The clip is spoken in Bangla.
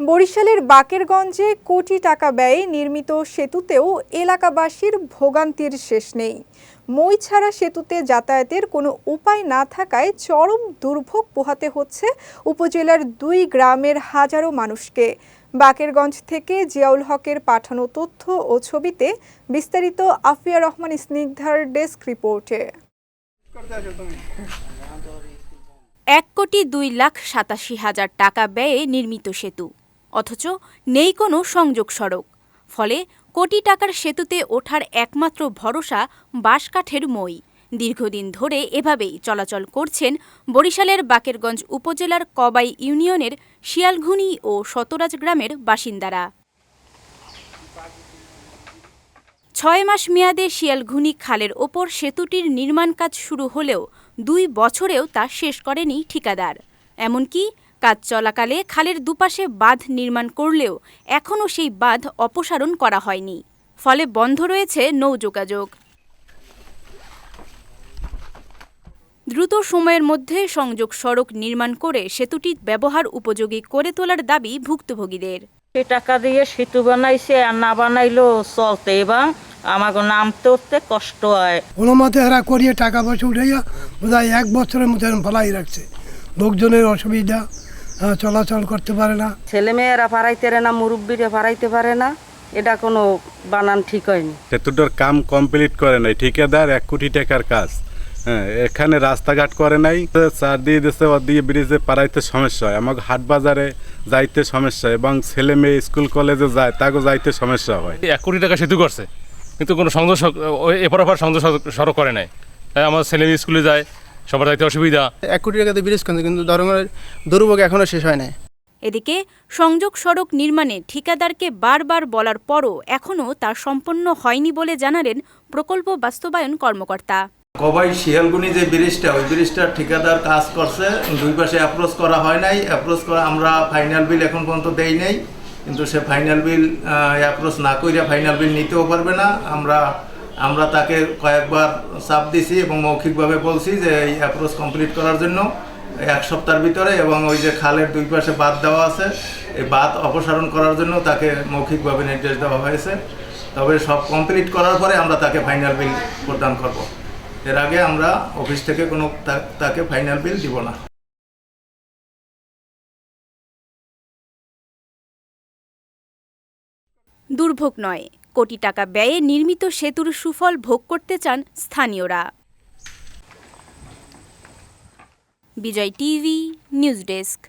বরিশালের বাকেরগঞ্জে কোটি টাকা ব্যয়ে নির্মিত সেতুতেও এলাকাবাসীর ভোগান্তির শেষ নেই। মই ছাড়া সেতুতে যাতায়াতের কোনো উপায় না থাকায় চরম দুর্ভোগ পোহাতে হচ্ছে উপজেলার দুই গ্রামের হাজারো মানুষকে। বাকেরগঞ্জ থেকে জিয়াউল হকের পাঠানো তথ্য ও ছবিতে বিস্তারিত আফিয়া রহমান স্নিগ্ধার ডেস্ক রিপোর্টে। এক কোটি দুই লাখ সাতাশি হাজার টাকা ব্যয়ে নির্মিত সেতু। অথচ নেই কোনো সংযোগ সড়ক। ফলে কোটি টাকার সেতুতে ওঠার একমাত্র ভরসা বাঁশকাঠের মই। দীর্ঘদিন ধরে এভাবেই চলাচল করছেন বরিশালের বাকেরগঞ্জ উপজেলার কবাই ইউনিয়নের শিয়ালঘুনি ও শতরাজ গ্রামের বাসিন্দারা। ছয় মাস মেয়াদে শিয়ালঘুনি খালের ওপর সেতুটির নির্মাণ কাজ শুরু হলেও দুই বছরেও তা শেষ করেনি ঠিকাদার। এমনকি কাজ চলাকালে খালের দুপাশে বাঁধ নির্মাণ করলেও এখনও সেই বাঁধ অপসারণ করা হয়নি। ফলে বন্ধ রয়েছে নৌ যোগাযোগ। দ্রুত সময়ের মধ্যে সংযোগ সড়ক নির্মাণ করে সেতুটি ব্যবহার উপযোগী করে তোলার দাবি ভুক্তভোগীদের। সে টাকা দিয়ে সেতু বানাইছে আর না বানাইলেও চলতে এবং আমাকে নামতে উঠতে কষ্ট হয়। কোনো মতে এরা করিয়ে টাকা পয়সা উঠাইয়া এক বছরের মধ্যে ফেলাই রাখছে। লোকজনের অসুবিধা চলাচল করতে পারে না ছেলেমেয়েরা পারাইতে পারে না মুরব্বীরা পারাইতে পারে না এটা কোনো বানান ঠিক হয়নি সেতুটার কাম কমপ্লিট করে নাই ঠিকাদার এক কোটি টাকার কাজ হ্যাঁ এখানে রাস্তাঘাট করে নাই চার দিয়ে দিচ্ছে ওর দিয়ে ব্রিজে পারাইতে সমস্যা হয় আমাকে হাট বাজারে যাইতে সমস্যা এবং ছেলে মেয়ে স্কুল কলেজে যায় তাকে যাইতে সমস্যা হয় এক কোটি টাকা সেতু করছে কিন্তু কোনো সংযোগ এপার ওপার সংযোগ সড়ক- সড়ক করে নাই তাই আমার ছেলে মেয়ে স্কুলে যায় সবার যাইতে অসুবিধা। এক কোটি টাকাতে ব্রিজ করছে কিন্তু ধর্মের দুর্ভোগ এখনও শেষ হয় নাই। এদিকে সংযোগ সড়ক নির্মাণে ঠিকাদারকে বারবার বলার পরও এখনও তা সম্পন্ন হয়নি বলে জানালেন প্রকল্প বাস্তবায়ন কর্মকর্তা। কবাই শিয়ালগুনি যে ব্রিজটা ওই ব্রিজটার ঠিকাদার কাজ করছে দুই পাশে অ্যাপ্রোচ করা হয় নাই। অ্যাপ্রোচ করা আমরা ফাইনাল বিল এখন পর্যন্ত দেই নাই। কিন্তু সে ফাইনাল বিল অ্যাপ্রোচ না কইরা ফাইনাল বিল নিতেও পারবে না। আমরা আমরা তাকে কয়েকবার চাপ দিছি এবং মৌখিকভাবে বলছি যে এই অ্যাপ্রোচ কমপ্লিট করার জন্য এক সপ্তাহের ভিতরে এবং ওই যে খালের দুই পাশে বাঁধ দেওয়া আছে, এই বাদ অপসারণ করার জন্য তাকে মৌখিকভাবে নির্দেশ দেওয়া হয়েছে। তবে সব কমপ্লিট করার পরে আমরা তাকে ফাইনাল বিল প্রদান করব। এর আগে আমরা অফিস থেকে কোনো তাকে ফাইনাল বিল দিব না। দুর্ভোগ নয়। কোটি টাকা ব্যয়ে নির্মিত সেতুর সুফল ভোগ করতে চান স্থানীয়রা। Bijoy TV news desk.